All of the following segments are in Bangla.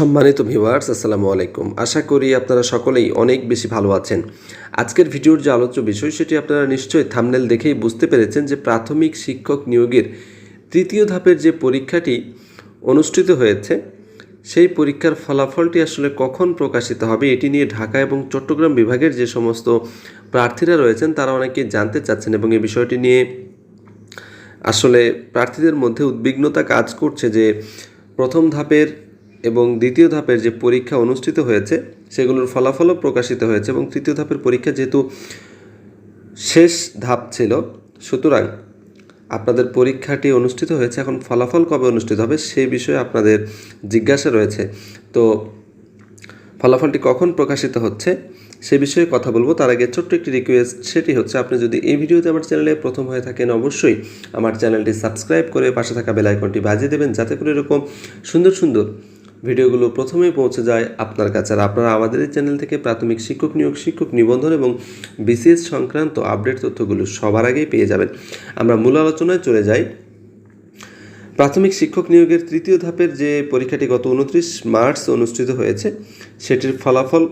সম্মানিত ভিউয়ার্স, আসসালামু আলাইকুম। আশা করি আপনারা সকলেই অনেক বেশি ভালো আছেন। আজকের ভিডিওর যে আলোচ্য বিষয়, সেটি আপনারা নিশ্চয়ই থামনেল দেখেই বুঝতে পেরেছেন যে প্রাথমিক শিক্ষক নিয়োগের তৃতীয় ধাপের যে পরীক্ষাটি অনুষ্ঠিত হয়েছে, সেই পরীক্ষার ফলাফলটি আসলে কখন প্রকাশিত হবে, এটি নিয়ে ঢাকা এবং চট্টগ্রাম বিভাগের যে সমস্ত প্রার্থীরা রয়েছেন, তারা অনেকে জানতে চাচ্ছেন এবং এই বিষয়টি নিয়ে আসলে প্রার্থীদের মধ্যে উদ্বিগ্নতা কাজ করছে যে প্রথম ধাপের এবং দ্বিতীয় ধাপের যে পরীক্ষা অনুষ্ঠিত হয়েছে, সেগুলোর ফলাফলও প্রকাশিত হয়েছে এবং তৃতীয় ধাপের পরীক্ষা যেহেতু শেষ ধাপ ছিল, সুতরাং আপনাদের পরীক্ষাটি অনুষ্ঠিত হয়েছে। এখন ফলাফল কবে অনুষ্ঠিত হবে সেই বিষয়ে আপনাদের জিজ্ঞাসা রয়েছে। তো ফলাফলটি কখন প্রকাশিত হচ্ছে, সে বিষয়ে কথা বলব। তার আগে ছোট্ট একটি রিকোয়েস্ট সেটি হচ্ছে আপনি যদি এই ভিডিওতে আমার চ্যানেলে প্রথম হয়ে থাকেন, অবশ্যই আমার চ্যানেলটি সাবস্ক্রাইব করে পাশে থাকা বেল আইকনটি বাজিয়ে দেবেন, যাতে করে এরকম সুন্দর সুন্দর ভিডিওগুলো প্রথমেই পৌঁছে যায় আপনার কাছে। আর আপনারা আমাদের এই চ্যানেল থেকে প্রাথমিক শিক্ষক নিয়োগ, শিক্ষক নিবন্ধন এবং বিসিএস সংক্রান্ত আপডেট তথ্যগুলো সবার আগেই পেয়ে যাবেন। আমরা মূল আলোচনায় চলে যাই। প্রাথমিক শিক্ষক নিয়োগের তৃতীয় ধাপের যে পরীক্ষাটি গত উনত্রিশ মার্চ অনুষ্ঠিত হয়েছে, সেটির ফলাফল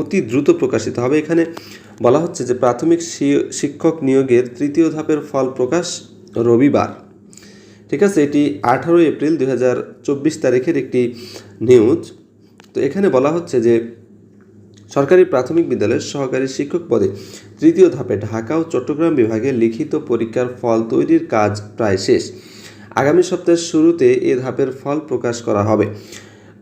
অতি দ্রুত প্রকাশিত হবে। এখানে বলা হচ্ছে যে প্রাথমিক শিক্ষক নিয়োগের তৃতীয় ধাপের ফল প্রকাশ রবিবার। ঠিক আছে? এটি আঠারোই এপ্রিল দু হাজার চব্বিশ তারিখের একটি নিউজ। তো এখানে বলা হচ্ছে যে, সরকারি প্রাথমিক বিদ্যালয়ের সহকারী শিক্ষক পদে তৃতীয় ধাপে ঢাকা ও চট্টগ্রাম বিভাগে লিখিত পরীক্ষার ফল তৈরির কাজ প্রায় শেষ। আগামী সপ্তাহের শুরুতে এ ধাপের ফল প্রকাশ করা হবে।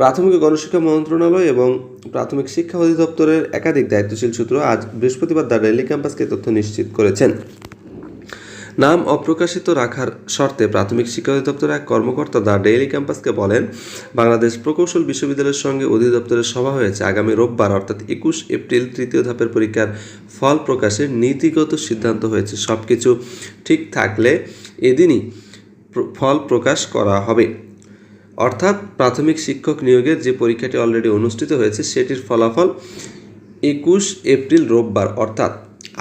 প্রাথমিক গণশিক্ষা মন্ত্রণালয় এবং প্রাথমিক শিক্ষা অধিদপ্তরের একাধিক দায়িত্বশীল সূত্র আজ বৃহস্পতিবার দ্য ডেইলি ক্যাম্পাসকে তথ্য নিশ্চিত করেছেন। নাম অপ্রকাশিত রাখার শর্তে প্রাথমিক শিক্ষা অধিদপ্তরের এক কর্মকর্তা দ্য ডেইলি ক্যাম্পাসকে বলেন, বাংলাদেশ প্রকৌশল বিশ্ববিদ্যালয়ের সঙ্গে অধিদপ্তরের সভা হয়েছে আগামী রোববার, অর্থাৎ একুশ এপ্রিল তৃতীয় ধাপের পরীক্ষার ফল প্রকাশের নীতিগত সিদ্ধান্ত হয়েছে। সব কিছু ঠিক থাকলে এদিনই ফল প্রকাশ করা হবে। অর্থাৎ প্রাথমিক শিক্ষক নিয়োগের যে পরীক্ষাটি অলরেডি অনুষ্ঠিত হয়েছে, সেটির ফলাফল একুশ এপ্রিল রোববার, অর্থাৎ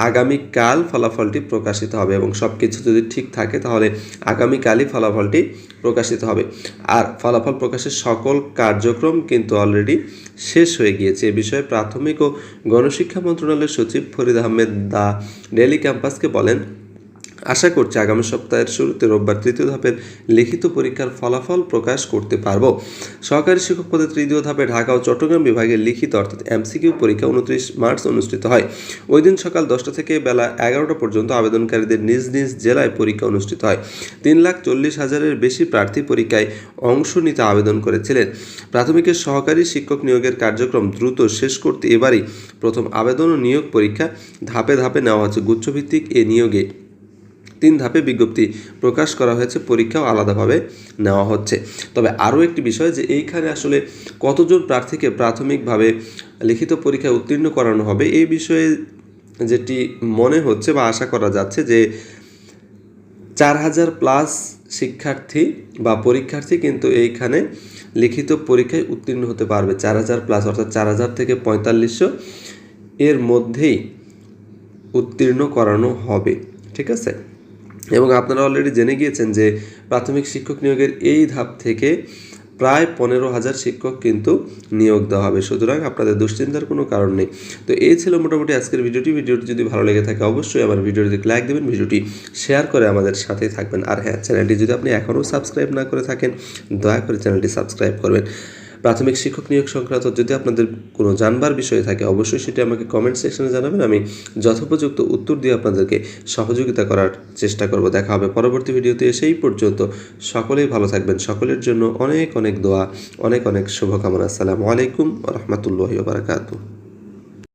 আগামীকাল ফলাফলটি প্রকাশিত হবে এবং সব কিছু যদি ঠিক থাকে, তাহলে আগামীকালই ফলাফলটি প্রকাশিত হবে। আর ফলাফল প্রকাশের সকল কার্যক্রম কিন্তু অলরেডি শেষ হয়ে গিয়েছে। এ বিষয়ে প্রাথমিক ও গণশিক্ষা মন্ত্রণালয়ের সচিব ফরিদ আহমেদ দা ডেলি ক্যাম্পাসকে বলেন আশা করছি আগামী সপ্তাহের শুরুতে রোববার তৃতীয় ধাপের লিখিত পরীক্ষার ফলাফল প্রকাশ করতে পারব। সহকারী শিক্ষক পদে তৃতীয় ধাপে ঢাকা ও চট্টগ্রাম বিভাগের লিখিত অর্থাৎ এমসিকিউ পরীক্ষা উনত্রিশ মার্চ অনুষ্ঠিত হয়। ওই দিন সকাল দশটা থেকে বেলা এগারোটা পর্যন্ত আবেদনকারীদের নিজ নিজ জেলায় পরীক্ষা অনুষ্ঠিত হয়। তিন লাখ চল্লিশ হাজারের বেশি প্রার্থী পরীক্ষায় অংশ নিতে আবেদন করেছিলেন। প্রাথমিকের সহকারী শিক্ষক নিয়োগের কার্যক্রম দ্রুত শেষ করতে এবারই প্রথম আবেদন ও নিয়োগ পরীক্ষা ধাপে ধাপে নেওয়া হচ্ছে। গুচ্ছভিত্তিক এ নিয়োগে তিন ধাপে বিজ্ঞপ্তি প্রকাশ করা হয়েছে, পরীক্ষাও আলাদাভাবে নেওয়া হচ্ছে। তবে আরও একটি বিষয় যে এইখানে আসলে কতজন প্রার্থীকে প্রাথমিকভাবে লিখিত পরীক্ষায় উত্তীর্ণ করানো হবে এই বিষয়ে যেটি মনে হচ্ছে বা আশা করা যাচ্ছে যে চার হাজার প্লাস শিক্ষার্থী বা পরীক্ষার্থী কিন্তু এইখানে লিখিত পরীক্ষায় উত্তীর্ণ হতে পারবে। চার হাজার প্লাস অর্থাৎ চার হাজার থেকে পঁয়তাল্লিশশো এর মধ্যেই উত্তীর্ণ করানো হবে। ঠিক আছে? এবং আপনারা অলরেডি জেনে গিয়েছেন যে প্রাথমিক শিক্ষক নিয়োগের এই ধাপ থেকে প্রায় পনেরো হাজার শিক্ষক কিন্তু নিয়োগ দেওয়া হবে। সুতরাং আপনাদের দুশ্চিন্তার কোনো কারণ নেই। তো এই ছিল মোটামুটি আজকের ভিডিওটি। ভিডিওটি যদি ভালো লেগে থাকে, অবশ্যই আমার ভিডিওটি লাইক দেবেন, ভিডিওটি শেয়ার করে আমাদের সাথেই থাকবেন। আর হ্যাঁ চ্যানেলটি যদি আপনি এখনও সাবস্ক্রাইব না করে থাকেন, দয়া করে চ্যানেলটি সাবস্ক্রাইব করবেন। প্রাথমিক শিক্ষক নিয়োগ সংক্রান্ত যদি আপনাদের কোনো জানবার বিষয় থাকে, অবশ্যই সেটি আমাকে কমেন্ট সেকশনে জানাবেন। আমি যথোপযুক্ত উত্তর দিয়ে আপনাদেরকে সহযোগিতা করার চেষ্টা করব। দেখা হবে পরবর্তী ভিডিওতে। সেই পর্যন্ত সকলেই ভালো থাকবেন। সকলের জন্য অনেক অনেক দোয়া, অনেক অনেক শুভকামনা। আসসালামু আলাইকুম রহমতুল্লাহ বারকাতু